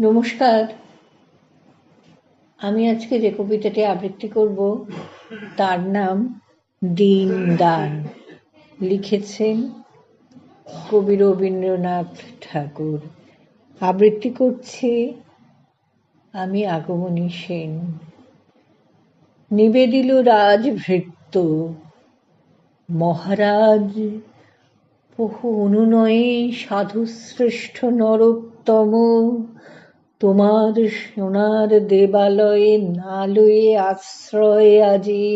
নমস্কার। আমি আজকে যে কবিতাটি আবৃত্তি করব, তার নাম দিন দান। লিখেছেন কবি রবীন্দ্রনাথ ঠাকুর। আবৃত্তি করছি আমি আগমনী সেন। নিবেদিল রাজভৃত্য, মহারাজ বহু অনুনয়ে সাধুশ্রেষ্ঠ নরোত্তম। তোমার সোনার দেবালয়ে না লয়ে আশ্রয় আজি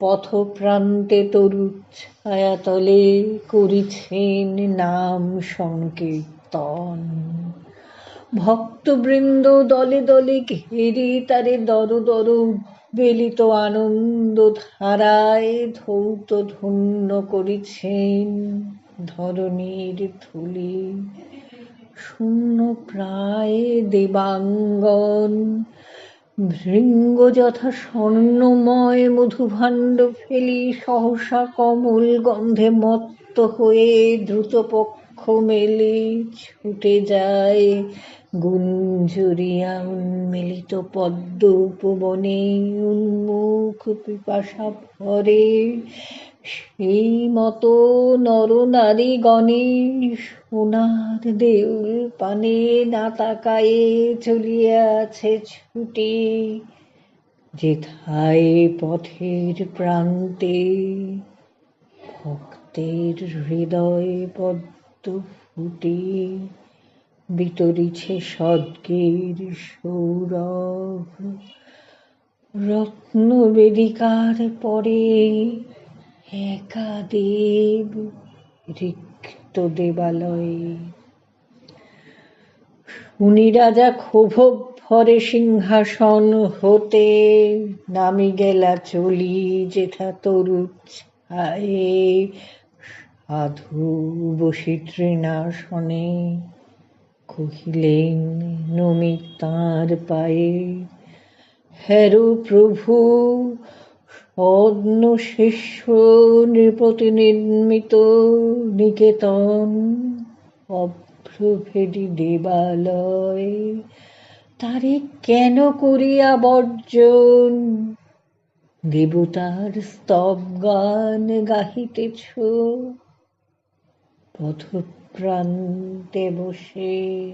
পথপ্রান্তে তরুচ্ছায়াতলে করিছেন নাম সংকীর্তন। ভক্তবৃন্দ দলে দলে ঘেরি তারে দর দর বেলিত আনন্দ ধারায় ধৌত ধন্য করিছেন ধরণীর ধুলি। শূন্য প্রায় দেবাঙ্গন। ভৃঙ্গ যথা স্বর্ণময় মধুভাণ্ড ফেলি সহসা কমল গন্ধে মত্ত হয়ে দ্রুত পক্ষ মেলে ছুটে যায় গুঞ্জরিয়া উন্মিলিত পদ্ম উপবনে উন্মুখ পিপাসা ভরে সেই মতো নরনারীগণে সোনার দেউল পানে না তাকায়ে চলিয়াছে ছুটি। যেথায় পথের প্রান্তে ভক্তের হৃদয় পদ্ম ফুটি, বিতরিছে সদ্গের সৌরভ। রত্ন বেদিকার পরে একা দেব রিক্ত দেবালয়ে। উনি রাজা ক্ষোভ ভরে সিংহাসন হতে নামি গেলা চলি যেথা তরু ছায়ে সাধু বসি তৃণাসনে কহিলেন, নমি তাঁর পায়ে, হেরো প্রভু অন্য শিষ্য নৃপতি নির্মিত নিকেতন অভ্রভেদী দেবালয়। তারে কেন করিয়া বর্জন? দেবতার স্তব গান গাহিতেছ। পথপ্রান্তে বসে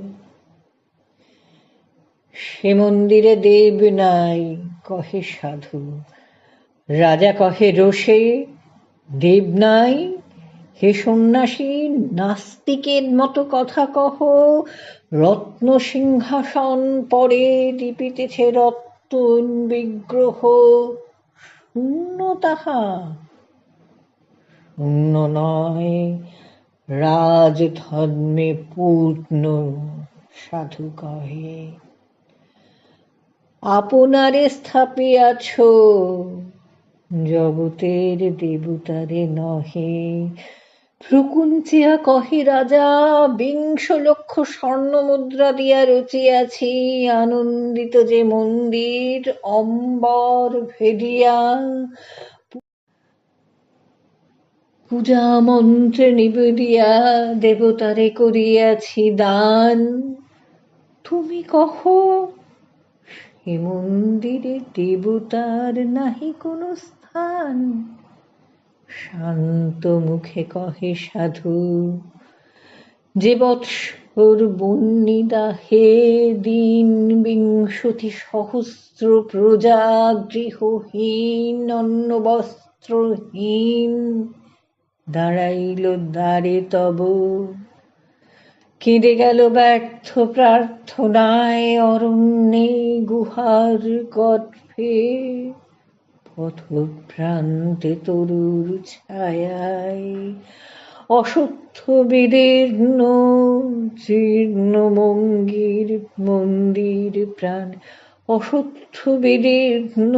সে মন্দিরে দেব নাই, কহে সাধু। রাজা কহে, রোষে, দেব নাই? হে সন্ন্যাসী, নাস্তিকের মতো কথা কহ। রত্ন সিংহাসন পরে দীপিতেছে রত্ন বিগ্রহ। শূন্য তাহা। শূন্য নয়, রাজধর্মে পূর্ণ, সাধু কহে। আপনারে স্থাপিয়াছ জগতের দেবতারে নহে। ভ্রুকুঞ্চিয়া কহে, রাজা, বিংশ লক্ষ স্বর্ণ মুদ্রা দিয়া রচিয়াছি আনন্দিত যে মন্দির, অম্বর ভেদিয়া। পূজা মন্ত্রে নিবেদিয়া দেবতারে করিয়াছি দান। তুমি কহ, এ মন্দিরে দেবতার নাহি কোনো স্থান শান্ত মুখে কহে, সাধু, যে বৎসর বন্নিদা হে দিন বিংশতি সহস্র প্রজা, গৃহহীন অন্ন বস্ত্রহীন, দাঁড়াইল দ্বারে তব। কেঁদে গেল ব্যর্থ প্রার্থনায়, অরণ্যে গুহার গর্ভে। পথপ্রান্তে তরুর ছায়ায় অসত্য বিদীর্ণ জীর্ণ মঙ্গির মন্দির প্রাণ। অসত্য বিদীর্ণ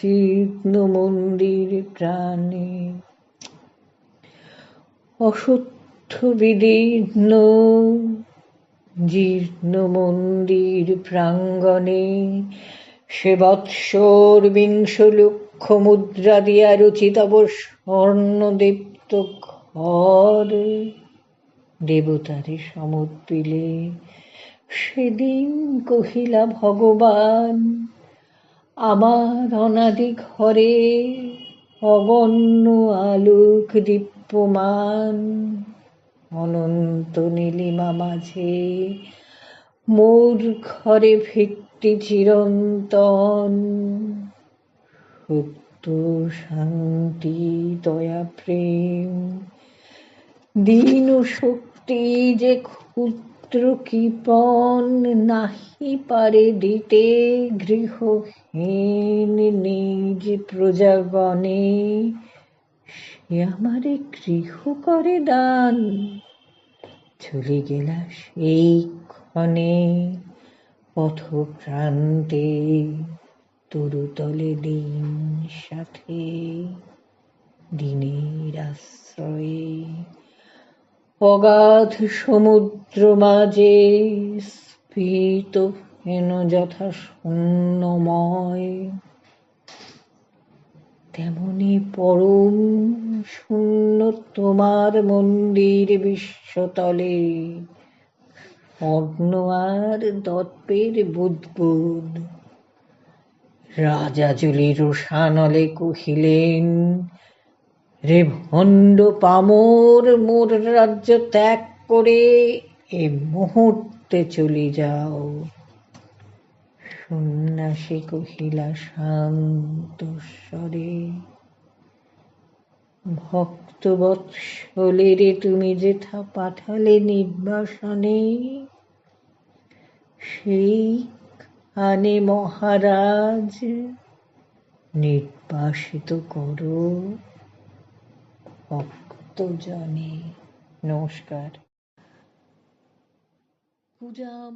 জীর্ণ মন্দির প্রাণে। অসত্য বিদীর্ণ জীর্ণ মন্দির প্রাঙ্গণে সে বৎসর বিংশ লক্ষ মুদ্রা দিয়া রচিতব স্বর্ণদীপ্ত ঘর। দেবতারে সমর্পিলে সেদিন কহিলা ভগবান, আমার অনাদি ঘরে অবন্য আলোক দীপ্যমান। অনন্ত নীলিমা মাঝে মোর ঘরে ভিত্তি চিরন্তন সত্য শান্তি, দয়া, প্রেম। দীন শক্তি যে ক্ষুদ্র কৃপণ নাহি পারে দিতে, গৃহহীন নিজ প্রজাগণে। সে আমারে গৃহ করে দান, চলে গেলা সেই ক্ষণে। পথপ্রান্তে তরুতলে দিন সাথে, দিনের আশ্রয়ে। অগাধ সমুদ্র মাঝে স্ফীত হেন যথা শূন্যময় তেমনি পরম শূন্য তোমার মন্দির বিশ্বতলে অগ্ন আর দর্পের বুদ্বুদ। রাজা জুলি রোষানলে কহিলেন, রে ভণ্ড পামর, মোর রাজ্য ত্যাগ করে এ মুহূর্তে চলে যাও। সন্ন্যাসী কহিলা, শান্ত স্বরে ভক্ত বৎসলেরে তুমি যেথা পাঠালে নির্বাসনে সেইখানে মহারাজ নির্বাসিত করো। ভক্তজনে নমস্কার। পূজা